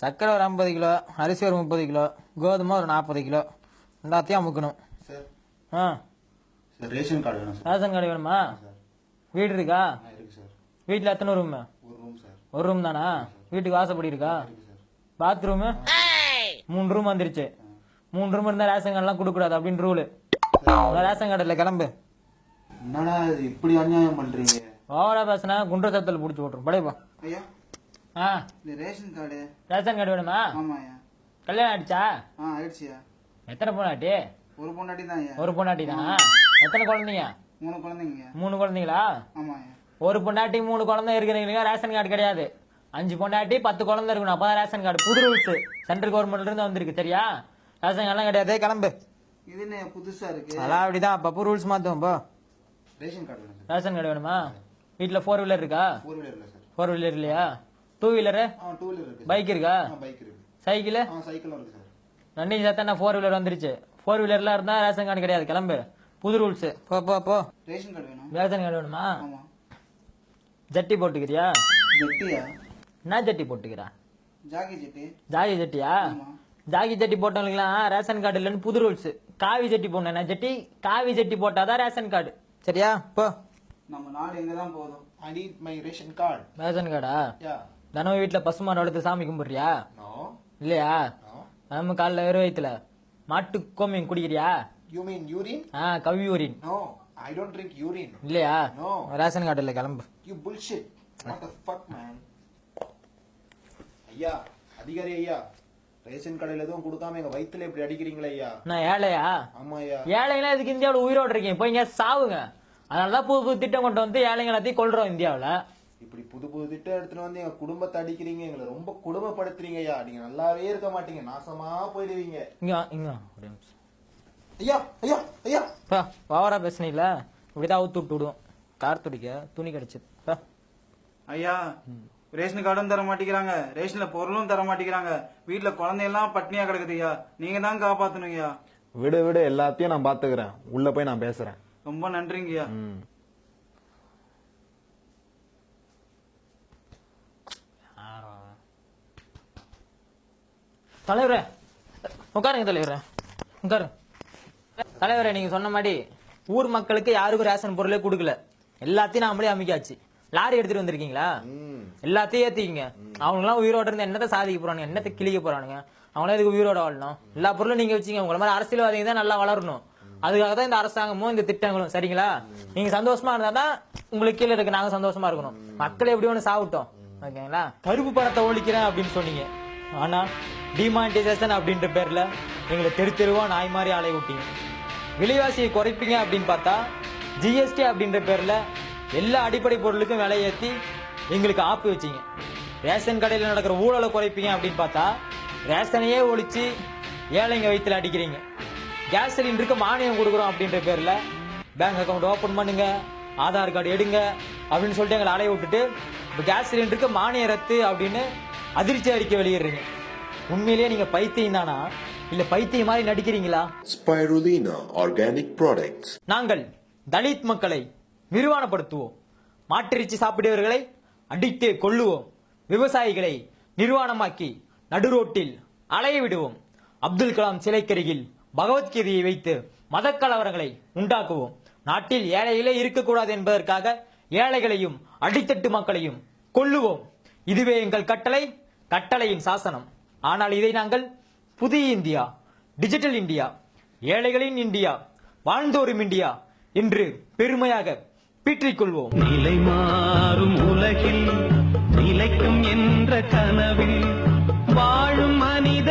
சர்க்கரை ஒரு ஐம்பது கிலோ அரிசி ஒரு முப்பது கிலோ கோதுமை ஒரு நாற்பது கிலோ. எல்லாத்தையும் அமுக்கணும். சார். ஆ. சார் ரேஷன் கார்டு வேணும் சார். ரேஷன் கார்டு வேணுமா? வீடு இருக்கா? ஆ இருக்கு சார். வீட்டில் எத்தனை ரூம் ஒரு ரூம் சார். ஒரு ரூம் தானா? வீட்டுக்கு வாசப்படி இருக்கா? பாத்ரூமு மூணு ரூம் வந்துருச்சு. மூணு ரூம் இருந்தால் ரேஷன் கார்டெலாம் கொடுக்கக்கூடாது அப்படின்னு ரூலு ரேஷன் கார்டு இல்லை கிளம்பு. என்னடா இது இப்படி அநியாயம் பண்றீங்க? ஓவரா பேசுனா குன்ற சத்தல் பிடிச்சி விட்ரும் படைப்பா ஐயா. ஆ. இந்த ரேஷன் கார்டு. ரேஷன் கார்டு வேணுமா? ஆமாய்யா. கல்யாணம் ஆயிடுச்சா? ஆ ஆயிடுச்சியா எத்தனை பொண்ணாட்டி ஒரு பொண்டாட்டி தான் ஒரு பொண்டாட்டி தானா? எத்தனை குழந்தைங்க? மூணு குழந்தைங்க. மூணு குழந்தைங்களா? ஆமாய்யா. ஒரு பொண்டாட்டி மூணு குழந்தை இருக்கிறவங்களுக்கு ரேஷன் கார்டு கிடையாது. அஞ்சு பொண்டாட்டி பத்து குழந்தை இருக்கணும். அப்பதான் ரேஷன் கார்டு. புது ரூல்ஸ். சென்ட்ரல் கவர்மெண்ட்ல இருந்து வந்திருக்கு சரியா? ரேஷன் கார்டுலாம் கிடையாது. கிளம்பு. இது என்ன புதுசா இருக்கு? அதெல்லாம் அப்படிதான். அப்பப்போ ரூல்ஸ் மாத்துவோம் போ. ரேஷன் கார்டு ரேஷன் கார்டு வேணுமா? வீட்டில் ஃபோர் வீலர் இருக்கா? ஃபோர் வீலர் ஃபோர் வீலர் இல்லையா? டூ வீலரு டூ வீலர் இருக்கு பைக் இருக்கா? பைக் இருக்கு. சைக்கிள் சைக்கிளும் இருக்கு சார் ரெண்டு சேர்த்தா ஃபோர் வீலர் வந்துருச்சு. ஃபோர் வீலர்லாம் இருந்தா ரேஷன் கார்டு கிடையாது. கிளம்பு. புது ரூல்ஸ் போ போ போ. ரேஷன் கார்டு வேணும். ரேஷன் கார்டு வேணுமா? ஜட்டி போட்டுக்கிறியா? ஜெட்டியா? என்ன ஜட்டி போட்டுக்கிறா? ஜாக்கி ஜெட்டி. ஜாகி ஜட்டியா? ஜாகி ஜட்டி போட்டவங்களுக்குலாம் ரேஷன் கார்டு இல்லைன்னு புது ரூல்ஸ் காவி ஜட்டி போடணும். ஜட்டி? காவி ஜட்டி போட்டாதான் ரேஷன் கார்டு சரியா? போ. நம்ம நாடு எங்க தான் போதும் I need my ration card ration கார்டா தினமும் வீட்டில் பசுமாடு வளர்த்து சாமி கும்பிடுறியா? இல்லையா? நம்ம காலைல வெறும் வயிற்றுல மாட்டு கோமியம் குடிக்கிறியா? You mean urine ah cow urine no. I don't drink urine இல்லையா? நோ. ரேஷன் கார்டு இல்லை கிளம்பு. You bullshit what the fuck man ஐயா அதிகாரி ஐயா ரேஷன் கடையில் எதுவும் கொடுக்காம எங்க வயித்துல இப்படி அடிக்கிறீங்களே ஐயா? நான் ஏழையா? ஆமா ஐயா. ஏழைங்களா இதுக்கு இந்தியாவில் உயிரோடு இருக்கீங்க? போய் இங்க சாவுங்க. அதனால தான் புது புது திட்டம் கொண்டு வந்து ஏழைங்க எல்லாத்தையும் கொள்றோம் இந்தியாவில். இப்படி புது புது திட்டம் எடுத்துட்டு வந்து எங்க குடும்பத்தை அடிக்கிறீங்க எங்களை ரொம்ப கொடுமைப்படுத்துறீங்க ஐயா நீங்க நல்லாவே இருக்க மாட்டீங்க நாசமா போயிடுவீங்க. இங்க இங்க வா, ஒரு நிமிஷம். ஐயா ஐயா ஐயா. பா ஓவரா பேசுனீங்களா இப்படிதான் அவுத்து விட்டு விடுவோம். கார் துடிக்க துணி கிடைச்சது. பா. ஐயா ரேஷன் கார்டும் தர மாட்டேங்கிறாங்க. ரேஷன்ல பொருளும் தர மாட்டேங்கிறாங்க. வீட்டுல குழந்தையெல்லாம் பட்னியா கிடக்குது ஐயா. நீங்க தான் காப்பாத்தணும் ஐயா. விடு விடு எல்லாத்தையும் நான் பாத்துக்கிறேன். உள்ள போய் நான் பேசுறேன். ரொம்ப நன்றிங்க தலைவரே உட்காருங்க தலைவரே உட்காருங்க தலைவரே நீங்க சொன்ன மாதிரி ஊர் மக்களுக்கு யாருக்கும் ரேஷன் பொருளே கொடுக்கல. எல்லாத்தையும் நாமளே அமைக்காச்சு லாரி எடுத்துட்டு வந்திருக்கீங்களா. எல்லாத்தையும் ஏத்திக்கிங்க. அவங்களாம் உயிரோட இருந்து என்னத்தை சாதிக்க போறானுங்க? என்னத்தை கிழிக்க போறானுங்க? அவங்களாம் இதுக்கு உயிரோட வாழணும்? எல்லா பொருளும் நீங்க வச்சீங்க உங்களை மாதிரி அரசியல்வாதிங்க தான் நல்லா வளரணும். அதுக்காக தான் இந்த அரசாங்கமும் இந்த திட்டங்களும் சரிங்களா? நீங்க சந்தோஷமா இருந்தா தான் உங்களுக்கு கீழே இருக்க நாங்க சந்தோஷமா இருக்கணும். மக்கள் எப்படி ஒண்ணு சாப்பிட்டோம் ஓகேங்களா? கருப்பு பணத்தை ஒழிக்கிறேன் அப்படின்னு சொன்னீங்க. ஆனா டிமானிட்டைசேஷன் அப்படின்ற பேரில் எங்களை தெரு தெருவாக நாய் மாதிரி அலைய விட்டீங்க விலைவாசியை குறைப்பீங்க அப்படின்னு பார்த்தா ஜிஎஸ்டி அப்படின்ற பேரில் எல்லா அடிப்படை பொருளுக்கும் விலை எங்களுக்கு ஆப்பு வச்சிங்க. ரேஷன் கடையில் நடக்கிற ஊழலை குறைப்பீங்க அப்படின்னு பார்த்தா ரேஷனையே ஒழித்து ஏழைங்க வயிற்றுல அடிக்கிறீங்க. கேஸ் சிலிண்டருக்கு மானியம் கொடுக்குறோம் அப்படின்ற பேரில் பேங்க் அக்கவுண்ட் ஓப்பன் பண்ணுங்க ஆதார் கார்டு எடுங்க அப்படின்னு சொல்லிட்டு எங்களை அலைய விட்டுட்டு இப்போ கேஸ் சிலிண்டருக்கு மானிய ரத்து அப்படின்னு அதிர்ச்சி அறிக்கை வெளியிடுறீங்க உண்மையிலேயே நீங்க பைத்தியம் தானா? இல்ல பைத்தியம் மாதிரி நடிக்கிறீங்களா? Spirulina Organic Products. நாங்கள் தலித் மக்களை நிர்வாணப்படுத்துவோம். மாட்டிறைச்சி சாப்பிடுவர்களை அடித்தே கொல்லுவோம். விவசாயிகளை நிர்வாணமாக்கி நடுரோட்டில் அலைய விடுவோம் அப்துல் கலாம் சிலைக்கருகில் பகவத்கீதையை வைத்து மதக்கலவரங்களை உண்டாக்குவோம். நாட்டில் ஏழைகளே இருக்கக்கூடாது என்பதற்காக ஏழைகளையும் அடித்தட்டு மக்களையும் கொல்லுவோம். இதுவே எங்கள் கட்டளை கட்டளையின் சாசனம். ஆனால் இதை நாங்கள் புதிய இந்தியா டிஜிட்டல் இந்தியா ஏழைகளின் இந்தியா வாழ்ந்தோரும் இந்தியா என்று பெருமையாக பீற்றிக் நிலை மாறும் உலகில் நிலைக்கும் என்ற கனவில் வாழும் மனித